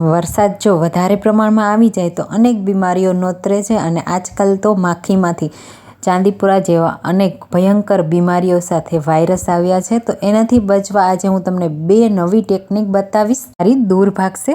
વરસાદ જો વધારે પ્રમાણમાં આવી જાય તો અનેક બીમારીઓ નોતરે છે અને આજકાલ તો માખીમાંથી ચાંદીપુરા જેવા અનેક ભયંકર બીમારીઓ સાથે વાયરસ આવ્યા છે. તો એનાથી બચવા આજે હું તમને બે નવી ટેકનિક બતાવીશ. સારી દૂર ભાગશે.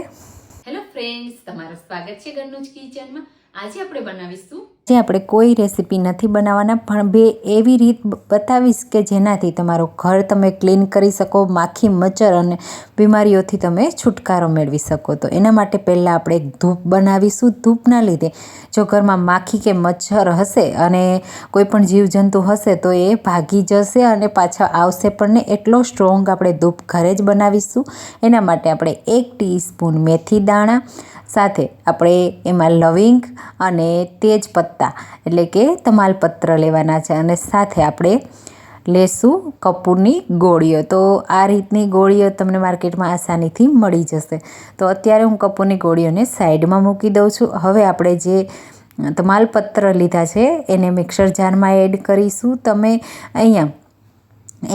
હેલો ફ્રેન્ડ્સ તમારું સ્વાગત છે ઘરનું જ કિચનમાં. આજે આપણે બનાવીશું જે આપણે કોઈ રેસીપી નથી બનાવવાના, પણ બે એવી રીત બતાવીશ કે જેનાથી તમારું ઘર તમે ક્લીન કરી શકો, માખી મચ્છર અને બીમારીઓથી તમે છુટકારો મેળવી શકો. તો એના માટે પહેલાં આપણે એક ધૂપ બનાવીશું. ધૂપના લીધે જો ઘરમાં માખી કે મચ્છર હશે અને કોઈ પણ જીવજંતુ હશે તો એ ભાગી જશે અને પાછા આવશે પણ ને એટલો સ્ટ્રોંગ આપણે ધૂપ ઘરે જ બનાવીશું. એના માટે આપણે એક ટીસ્પૂન મેથી દાણા સાથે આપણે એમાં લવિંગ અને તેજપત્તા એટલે કે તમાલપત્ર લેવાના છે અને સાથે આપણે લેશું કપૂરની ગોળીઓ. તો આ રીતની ગોળીઓ તમને માર્કેટમાં આસાનીથી મળી જશે. તો અત્યારે હું કપૂરની ગોળીઓને સાઈડમાં મૂકી દઉં છું. હવે આપણે જે તમાલપત્ર લીધા છે એને મિક્સર જારમાં એડ કરીશું. તમે અહીંયા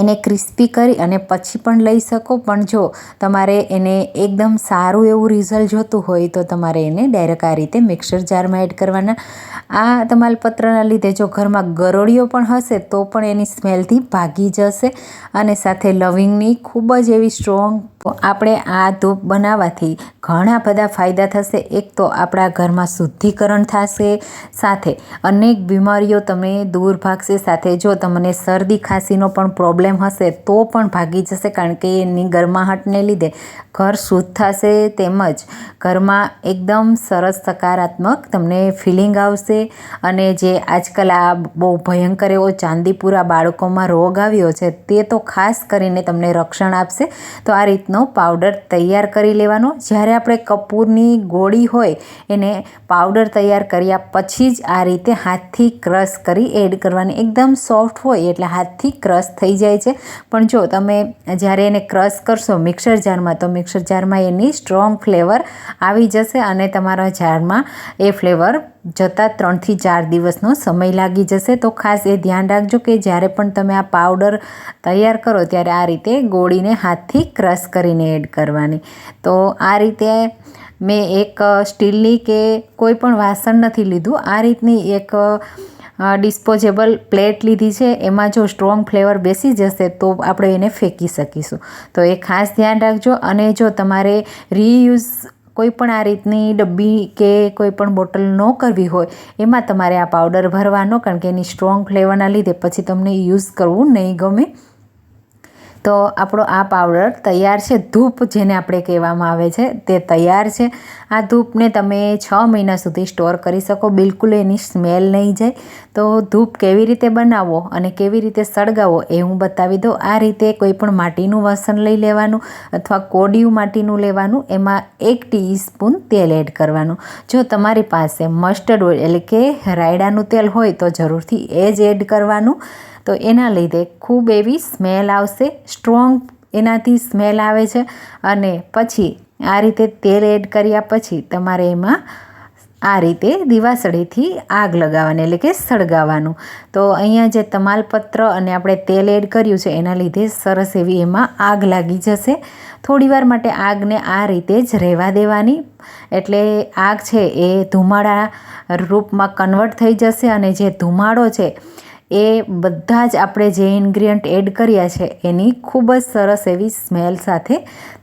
એને ક્રિસ્પી કરી અને પછી પણ લઈ શકો. પણ જો તમારે એને એકદમ સારું એવું રિઝલ્ટ જોતું હોય તો તમારે એને ડાયરેક્ટ આ રીતે મિક્સર જારમાં એડ કરવાના. આ તમાલપત્રના લીધે જો ઘરમાં ગરોળીઓ પણ હશે તો પણ એની સ્મેલથી ભાગી જશે અને સાથે લવિંગની ખૂબ જ એવી સ્ટ્રોંગ આપણે આ ધૂપ બનાવવાથી ઘણા બધા ફાયદા થશે. એક તો આપણા ઘરમાં શુદ્ધિકરણ થશે સાથે. અનેક બીમારીઓ તમે દૂર ભાગશે સાથે. જો તમને શરદી, ખાંસીનો પણ પ્રોબ્લેમ હશે તો પણ ભાગી જશે કારણ કે એની ગરમાહટને લીધે ઘર શુદ્ધ થશે તેમજ ઘરમાં એકદમ સરસ સકારાત્મક તમને ફિલિંગ આવશે અને જે આજકાલ આ બહુ ભયંકર એવો ચાંદીપુરા બાળકોમાં રોગ આવ્યો છે તે તો ખાસ કરીને તમને રક્ષણ આપશે. તો આ રીતનો પાવડર તૈયાર કરી લેવાનો. જ્યારે આપણે કપૂરની ગોળી હોય, એને પાવડર તૈયાર કર્યા પછી જ આ રીતે હાથથી ક્રશ કરી એડ કરવાની. એકદમ સોફ્ટ હોય એટલે હાથથી ક્રશ થઈ જાય છે. પણ જો તમે જ્યારે એને ક્રશ કરશો મિક્સર જારમાં, તો મિક્સર જારમાં એની સ્ટ્રોંગ ફ્લેવર આવી જશે અને તમારા જારમાં એ ફ્લેવર જતાં ત્રણથી ચાર દિવસનો સમય લાગી જશે. તો ખાસ એ ધ્યાન રાખજો કે જ્યારે પણ તમે આ પાવડર તૈયાર કરો ત્યારે આ રીતે ગોળીને હાથથી ક્રશ કરીને એડ કરવાની. તો આ રીતે મેં એક સ્ટીલની કે કોઈ પણ વાસણ નથી લીધું. આ રીતની એક ડિસ્પોઝેબલ પ્લેટ લીધી છે. એમાં જો સ્ટ્રોંગ ફ્લેવર બેસી જશે તો આપણે એને ફેંકી શકીશું. તો એ ખાસ ધ્યાન રાખજો. અને જો તમારે રીયુઝ કોઈ પણ આ રીતની ડબ્બી કે કોઈ પણ બોટલ ન કરવી હોય, એમાં તમારે આ પાવડર ભરવાનો, કારણ કે એની સ્ટ્રોંગ ફ્લેવરના લીધે પછી તમને યુઝ કરવું નહીં ગમે. તો આપણો આ પાવડર તૈયાર છે. ધૂપ જેને આપણે કહેવામાં આવે છે તે તૈયાર છે. આ ધૂપને તમે છ મહિના સુધી સ્ટોર કરી શકો. બિલકુલ એની સ્મેલ નહીં જાય. તો ધૂપ કેવી રીતે બનાવવો અને કેવી રીતે સળગાવવો એ હું બતાવી દઉં. આ રીતે કોઈપણ માટીનું વાસણ લઈ લેવાનું અથવા કોડિયું માટીનું લેવાનું. એમાં એક ટીસ્પૂન તેલ એડ કરવાનું. જો તમારી પાસે મસ્ટર્ડ ઓઇલ એટલે કે રાયડાનું તેલ હોય તો જરૂરથી એ જ એડ કરવાનું. તો એના લીધે ખૂબ એવી સ્મેલ આવશે, સ્ટ્રોંગ એનાથી સ્મેલ આવે છે અને પછી આ રીતે તેલ એડ કર્યા પછી તમારે એમાં આ રીતે દીવાસળીથી આગ લગાવવાની એટલે કે સળગાવવાનું. તો અહીંયા જે તમાલપત્ર અને આપણે તેલ એડ કર્યું છે એના લીધે સરસ એવી એમાં આગ લાગી જશે. થોડીવાર માટે આગને આ રીતે જ રહેવા દેવાની. એટલે આગ છે એ ધુમાડા રૂપમાં કન્વર્ટ થઈ જશે અને જે ધુમાડો છે એ બધા જ આપણે જે ઇન્ગ્રીડિયન્ટ એડ કર્યા છે, એની ખૂબ જ સરસ એવી સ્મેલ સાથે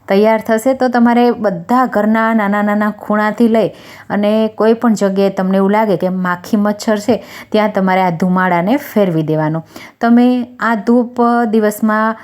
તૈયાર થશે. તો તમારે બધા ઘરના નાના નાના ખૂણાથી લઈ અને કોઈ પણ જગ્યાએ તમને એવું લાગે કે માખી મચ્છર છે, ત્યાં તમારે આ ધુમાડાને ફેરવી દેવાનો. તમે આ ધૂપ દિવસમાં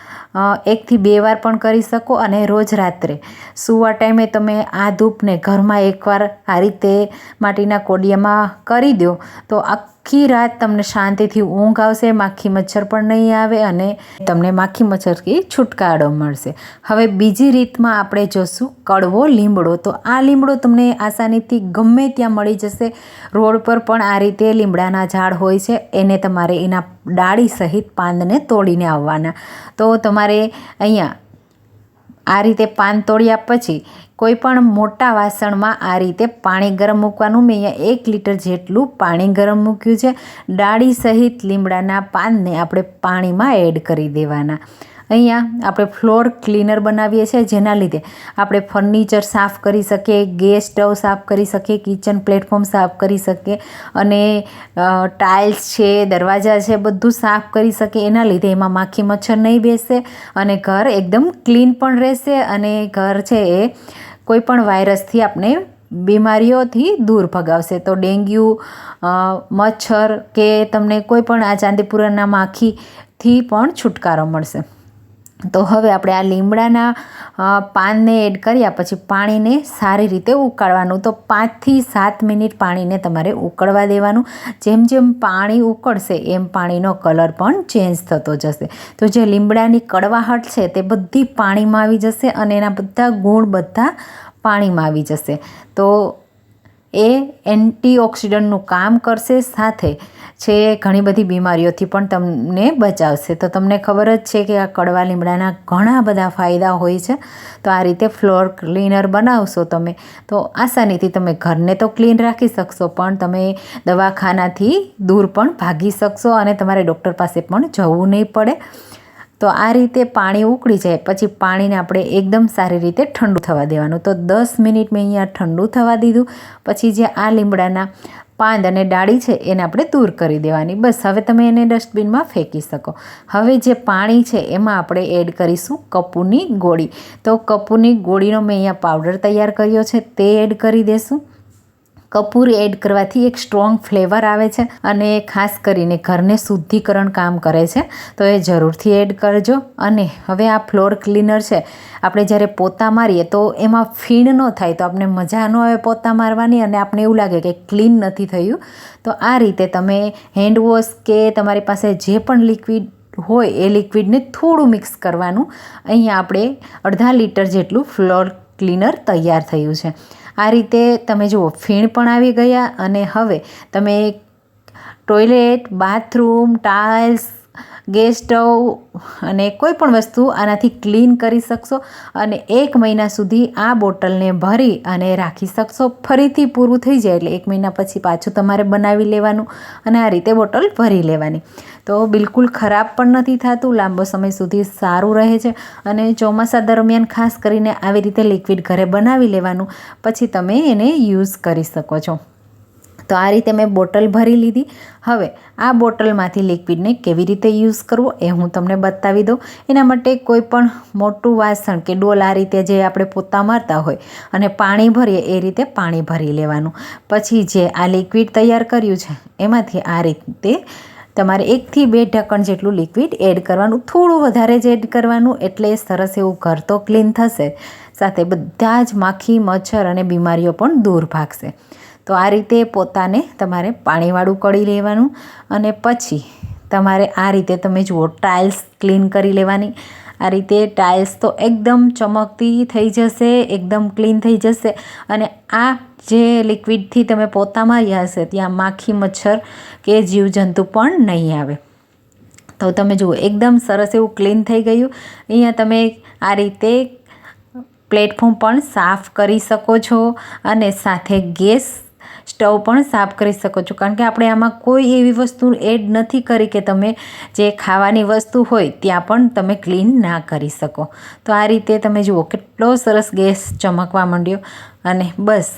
એકથી બે વાર પણ કરી શકો અને રોજ રાત્રે. સૂવા ટાઈમે તમે આ ધૂપને ઘરમાં એકવાર આ રીતે માટીના કોડિયામાં કરી દો, તો આખી રાત તમને શાંતિથી ઊંઘ આવશે માખી મચ્છર પણ નહીં આવે અને તમને માખી મચ્છરથી છુટકારો મળશે. હવે બીજી રીતમાં આપણે જોશું કડવો લીમડો. તો આ લીમડો તમને આસાનીથી ગમે ત્યાં મળી જશે. રોડ પર પણ આ રીતે લીમડાના ઝાડ હોય છે. એને તમારે એના ડાળી સહિત પાંદને તોડીને આવવાના. તો તમારે અહીંયા આ રીતે પાન તોડ્યા પછી કોઈ પણ મોટા વાસણમાં આ રીતે પાણી ગરમ મૂકવાનું મેં અહીંયા એક લીટર જેટલું પાણી ગરમ મૂક્યું છે. ડાળી સહિત લીમડાના પાનને આપણે પાણીમાં એડ કરી દેવાના. અહીંયા આપણે ફ્લોર ક્લીનર બનાવીએ છીએ જેના લીધે આપણે ફર્નિચર સાફ કરી શકીએ, ગેસ સ્ટવ સાફ કરી શકીએ, કિચન પ્લેટફોર્મ સાફ કરી શકીએ અને ટાઇલ્સ છે, દરવાજા છે બધું સાફ કરી શકીએ. એના લીધે એમાં માખી મચ્છર નહીં બેસે અને ઘર એકદમ ક્લીન પણ રહેશે અને ઘર છે એ કોઈપણ વાયરસથી આપણે બીમારીઓથી દૂર ભગાવશે. તો ડેન્ગ્યુ મચ્છર કે તમને કોઈ પણ આ ચાંદીપુરાના માખીથી પણ છુટકારો મળશે. તો હવે આપણે આ લીમડાના પાનને એડ કર્યા પછી પાણીને સારી રીતે ઉકાળવાનું. તો પાંચથી સાત મિનિટ પાણીને તમારે ઉકળવા દેવાનું. જેમ જેમ પાણી ઉકળશે એમ પાણીનો કલર પણ ચેન્જ થતો જશે. તો જે લીમડાની કડવાહટ છે તે બધી પાણીમાં આવી જશે અને એના બધા ગુણ બધા પાણીમાં આવી જશે. તો એ એન્ટીઓક્સિડન્ટનું કામ કરશે, સાથે છે ઘણી બધી બીમારીઓથી પણ તમને બચાવશે. તો તમને ખબર જ છે કે આ કડવા લીમડાના ઘણા બધા ફાયદા હોય છે. તો આ રીતે ફ્લોર ક્લીનર બનાવશો તમે, તો આસાનીથી તમે ઘરને તો ક્લીન રાખી શકશો, પણ તમે દવાખાનાથી દૂર પણ ભાગી શકશો અને તમારે ડૉક્ટર પાસે પણ જવું નહીં પડે. તો આ રીતે પાણી ઉકળી જાય, પછી પાણીને આપણે એકદમ સારી રીતે ઠંડુ થવા દેવાનું. તો દસ મિનિટ મેં અહીંયા ઠંડુ થવા દીધું, પછી જે આ લીમડાના પાંદ અને ડાળી છે એને આપણે દૂર કરી દેવાની. બસ, હવે તમે એને ડસ્ટબિનમાં ફેંકી શકો. હવે જે પાણી છે એમાં આપણે એડ કરીશું કપૂરની ગોળી. તો કપૂરની ગોળીનો મેં અહીંયા પાવડર તૈયાર કર્યો છે, તે એડ કરી દેશું. કપૂર એડ કરવાથી એક સ્ટ્રોંગ ફ્લેવર આવે છે અને ખાસ કરીને ઘરને શુદ્ધિકરણ કામ કરે છે. તો એ જરૂરથી એડ કરજો. અને હવે આ ફ્લોર ક્લીનર છે. આપણે જ્યારે પોતા મારીએ તો એમાં ફીણ ન થાય. તો આપણે મજા ન આવે પોતા મારવાની અને આપણે એવું લાગે કે ક્લીન નથી થયું. તો આ રીતે તમે હેન્ડ વોશ કે તમારી પાસે જે પણ લિક્વિડ હોય એ લિક્વિડને થોડું મિક્સ કરવાનું. અહીંયા આપણે અડધા લીટર જેટલું ફ્લોર ક્લીનર તૈયાર થયું છે. આ રીતે તમે જુઓ ફીણ પણ આવી ગયા અને હવે તમે toilet bathroom tiles gas stove અને કોઈ પણ વસ્તુ આનાથી ક્લીન કરી શકશો અને એક મહિના સુધી આ બોટલને ભરી અને રાખી શકશો. ફરીથી પૂરું થઈ જાય એટલે એક મહિના પછી પાછું તમારે બનાવી લેવાનું અને આ રીતે બોટલ ભરી લેવાની. તો બિલકુલ ખરાબ પણ નથી થતું, લાંબો સમય સુધી સારું રહે છે અને ચોમાસા દરમિયાન ખાસ કરીને આવી રીતે લિક્વિડ ઘરે બનાવી લેવાનું, પછી તમે એને યુઝ કરી શકો છો. તો આ રીતે મેં બોટલ ભરી લીધી. હવે આ બોટલમાંથી લિક્વિડને કેવી રીતે યુઝ કરવો એ હું તમને બતાવી દઉં. એના માટે કોઈ પણ મોટું વાસણ કે ડોલ આ રીતે જે આપણે પોતા મારતા હોય અને પાણી ભરીએ એ રીતે પાણી ભરી લેવાનું. પછી જે આ લિક્વિડ તૈયાર કર્યું છે એમાંથી આ રીતે તમારે એકથી બે ઢક્કણ જેટલું લિક્વિડ એડ કરવાનું, થોડું વધારે જ એડ કરવાનું એટલે સરસ એવું ઘર તો ક્લીન થશે. સાથે બધા જ માખી, મચ્છર અને બીમારીઓ પણ દૂર ભાગશે. તો આ રીતે પોતાને તમારે પાણીવાળું કળી લેવાનું અને પછી તમારે આ રીતે તમે જુઓ, ટાઇલ્સ ક્લીન કરી લેવાની. આ રીતે ટાઇલ્સ તો એકદમ ચમકતી થઈ જશે, એકદમ ક્લીન થઈ જશે અને આ જે લિક્વિડથી તમે પોતા માર્યા હશે, ત્યાં માખી, મચ્છર કે જીવજંતુ પણ નહીં આવે. તો તમે જુઓ, એકદમ સરસ એવું ક્લીન થઈ ગયું. અહીંયા તમે આ રીતે પ્લેટફોર્મ પણ સાફ કરી શકો છો અને સાથે ગેસ સ્ટવ પણ સાફ કરી શકો છો. કારણ કે આપણે આમાં કોઈ એવી વસ્તુ એડ નથી કરી કે તમે જે ખાવાની વસ્તુ હોય ત્યાં પણ તમે ક્લીન ના કરી શકો. તો આ રીતે તમે જુઓ કેટલો સરસ ગેસ ચમકવા માંડ્યો. અને બસ,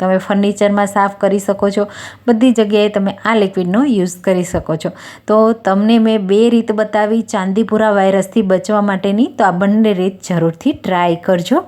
તમે ફર્નિચરમાં સાફ કરી શકો છો. બધી જગ્યાએ તમે આ લિક્વિડનો યુઝ કરી શકો છો. તો તમને મેં બે રીત બતાવી. ચાંદીપુરા વાયરસથી બચવા માટેની. તો આ બંને રીત જરૂરથી ટ્રાય કરજો.